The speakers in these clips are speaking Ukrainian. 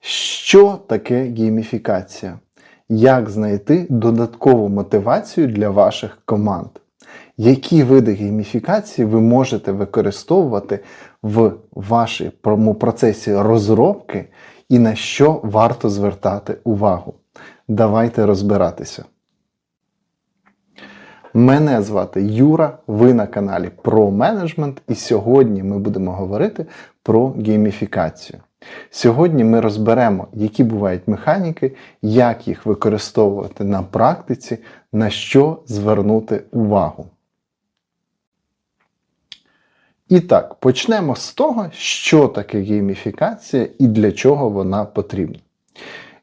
Що таке гейміфікація? Як знайти додаткову мотивацію для ваших команд? Які види гейміфікації ви можете використовувати в вашому процесі розробки і на що варто звертати увагу? Давайте розбиратися. Мене звати Юра, ви на каналі Про Менеджмент, і сьогодні ми будемо говорити про гейміфікацію. Сьогодні ми розберемо, які бувають механіки, як їх використовувати на практиці, на що звернути увагу. І так, почнемо з того, що таке гейміфікація і для чого вона потрібна.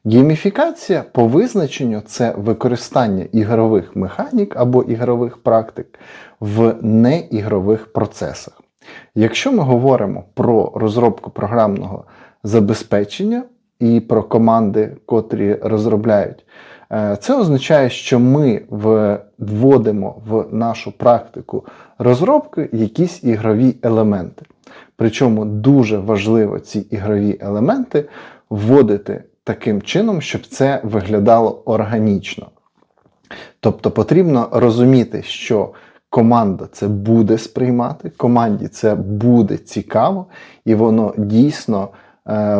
Гейміфікація по визначенню це використання ігрових механік або ігрових практик в неігрових процесах. Якщо ми говоримо про розробку програмного забезпечення і про команди, котрі розробляють, е, це означає, що ми вводимо в нашу практику розробки якісь ігрові елементи. Причому дуже важливо ці ігрові елементи вводити таким чином, щоб це виглядало органічно. Тобто потрібно розуміти, що команда це буде сприймати, команді це буде цікаво, і воно дійсно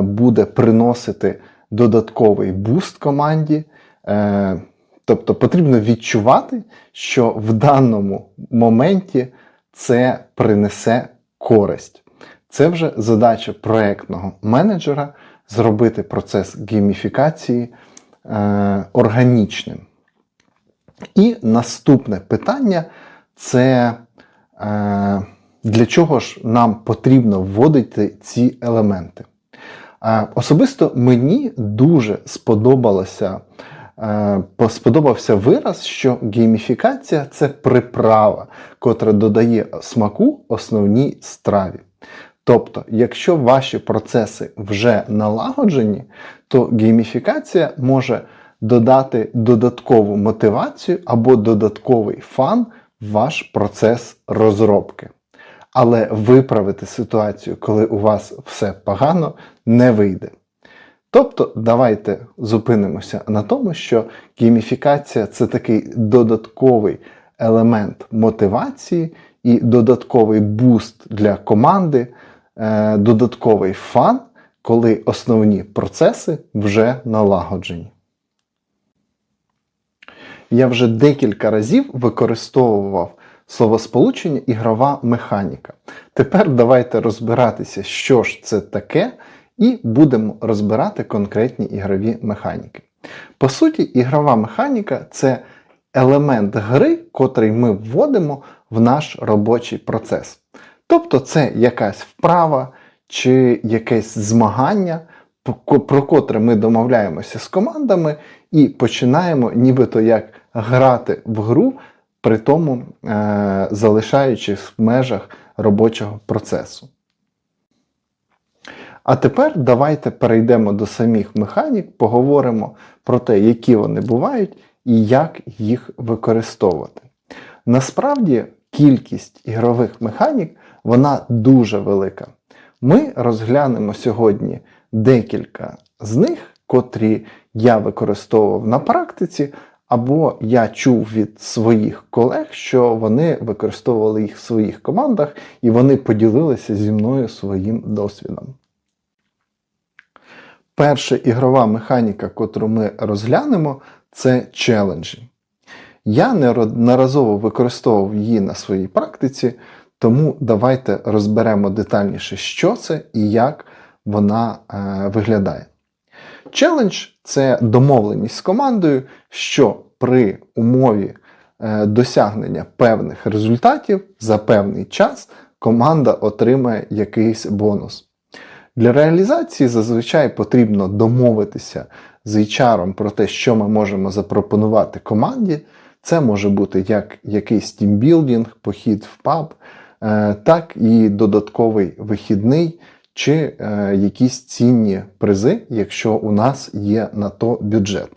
буде приносити додатковий буст команді. Е, тобто потрібно відчувати, що в даному моменті це принесе користь. Це вже задача проєктного менеджера зробити процес гейміфікації е, органічним. І наступне питання це е, для чого ж нам потрібно вводити ці елементи. Особисто мені дуже сподобалося. Е, сподобався вираз, що гейміфікація це приправа, котра додає смаку основній страві. Тобто, якщо ваші процеси вже налагоджені, то гейміфікація може додати додаткову мотивацію або додатковий фан в ваш процес розробки. Але виправити ситуацію, коли у вас все погано, не вийде. Тобто, давайте зупинимося на тому, що гейміфікація це такий додатковий елемент мотивації і додатковий буст для команди. Е, додатковий фан, коли основні процеси вже налагоджені. Я вже декілька разів використовував словосполучення ігрова механіка. Тепер давайте розбиратися, що ж це таке, і будемо розбирати конкретні ігрові механіки. По суті, ігрова механіка це елемент гри, котрий ми вводимо в наш робочий процес. Тобто це якась вправа чи якесь змагання, про котре ми домовляємося з командами і починаємо нібито як грати в гру, при тому е залишаючись в межах робочого процесу. А тепер давайте перейдемо до самих механік, поговоримо про те, які вони бувають і як їх використовувати. Насправді, кількість ігрових механік вона дуже велика. Ми розглянемо сьогодні декілька з них, котрі я використовував на практиці, або я чув від своїх колег, що вони використовували їх в своїх командах і вони поділилися зі мною своїм досвідом. Перша ігрова механіка, котру ми розглянемо, це челенджі. Я неодноразово використовував її на своїй практиці, тому давайте розберемо детальніше, що це і як вона е, виглядає. Челендж це домовленість з командою, що при умові е, досягнення певних результатів за певний час команда отримає якийсь бонус. Для реалізації зазвичай потрібно домовитися з HR про те, що ми можемо запропонувати команді. Це може бути як якийсь тімбілдинг, похід в паб, Е, так і додатковий вихідний чи е, якісь цінні призи, якщо у нас є на то бюджет.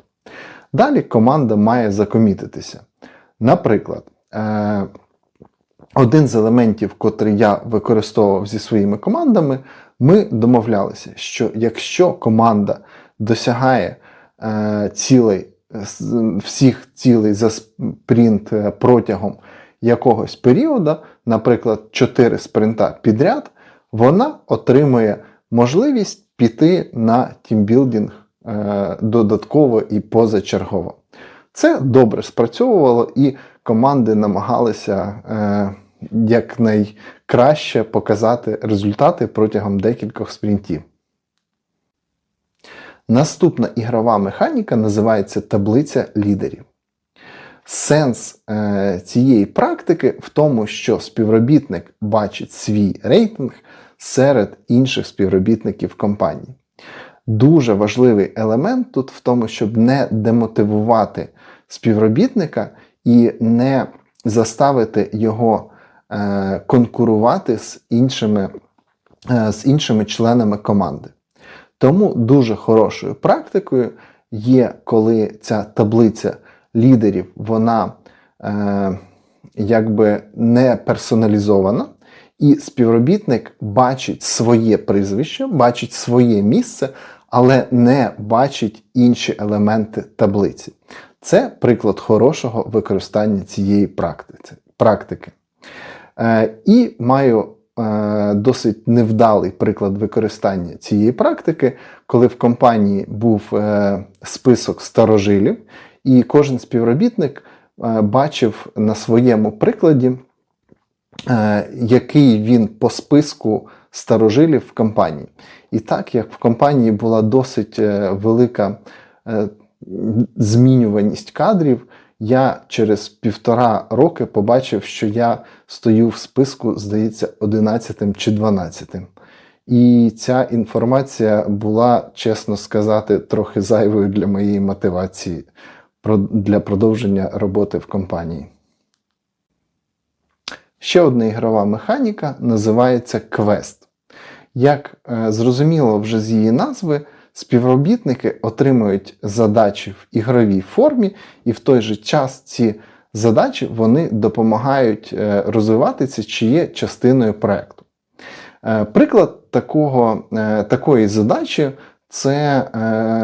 Далі команда має закомітитися. Наприклад, е, один з елементів, котрий я використовував зі своїми командами, ми домовлялися, що якщо команда досягає е, цілей, всіх цілей за спринт е, протягом якогось періоду, наприклад, 4 спринта підряд, вона отримує можливість піти на тімбілдинг е, додатково і позачергово. Це добре спрацьовувало, і команди намагалися е, якнайкраще показати результати протягом декількох спринтів. Наступна ігрова механіка називається таблиця лідерів. Сенс е, цієї практики в тому, що співробітник бачить свій рейтинг серед інших співробітників компанії. Дуже важливий елемент тут в тому, щоб не демотивувати співробітника і не заставити його е, конкурувати з іншими, е, з іншими членами команди. Тому дуже хорошою практикою є, коли ця таблиця лідерів вона е, якби не персоналізована, і співробітник бачить своє прізвище, бачить своє місце, але не бачить інші елементи таблиці. Це приклад хорошого використання цієї практики. Е, і маю е, досить невдалий приклад використання цієї практики, коли в компанії був е, список старожилів, і кожен співробітник е, бачив на своєму прикладі, е, який він по списку старожилів в компанії. І так як в компанії була досить е, велика змінюваність кадрів, я через півтора роки побачив, що я стою в списку, здається, 11 чи 12. І ця інформація була, чесно сказати, трохи зайвою для моєї мотивації для продовження роботи в компанії. Ще одна ігрова механіка називається квест. Як е, зрозуміло вже з її назви, співробітники отримують задачі в ігровій формі, і в той же час ці задачі вони допомагають е, розвиватися чи є частиною проекту. Е, Приклад такого, такої задачі це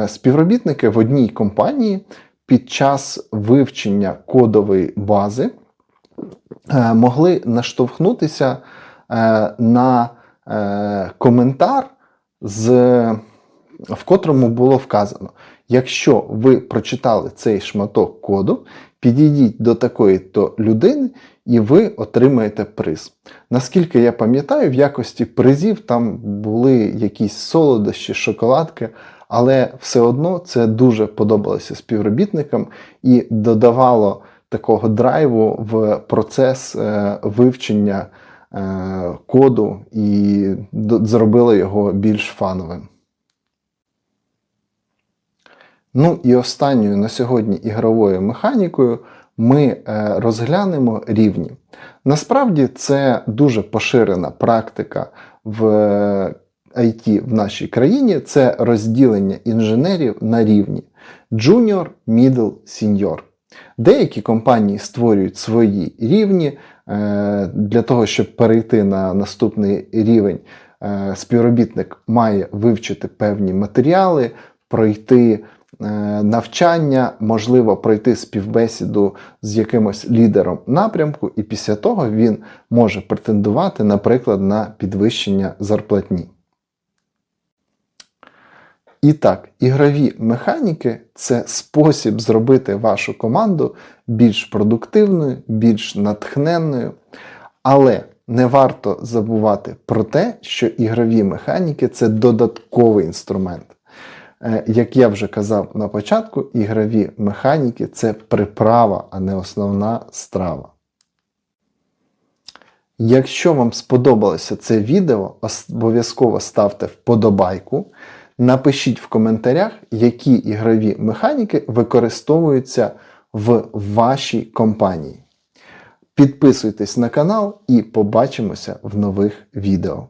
співробітники в одній компанії під час вивчення кодової бази е, могли наштовхнутися е, на е, коментар, з, в котрому було вказано: якщо ви прочитали цей шматок коду, підійдіть до такої то людини і ви отримаєте приз. Наскільки я пам'ятаю, в якості призів там були якісь солодощі, шоколадки, але все одно це дуже подобалося співробітникам і додавало такого драйву в процес е, вивчення е, коду і зробило його більш фановим. Ну і останньою на сьогодні ігровою механікою ми е, розглянемо рівні. Насправді це дуже поширена практика в е, IT в нашій країні це розділення інженерів на рівні Junior, Middle, Senior. Деякі компанії створюють свої рівні е, для того, щоб перейти на наступний рівень. е, Співробітник має вивчити певні матеріали, пройти е, навчання, можливо, пройти співбесіду з якимось лідером напрямку, і після того він може претендувати, наприклад, на підвищення зарплатні. І так, ігрові механіки це спосіб зробити вашу команду більш продуктивною, більш натхненною. Але не варто забувати про те, що ігрові механіки це додатковий інструмент. Е, Як я вже казав на початку, ігрові механіки це приправа, а не основна страва. Якщо вам сподобалося це відео, обов'язково ставте вподобайку. Напишіть в коментарях, які ігрові механіки використовуються в вашій компанії. Підписуйтесь на канал і побачимося в нових відео.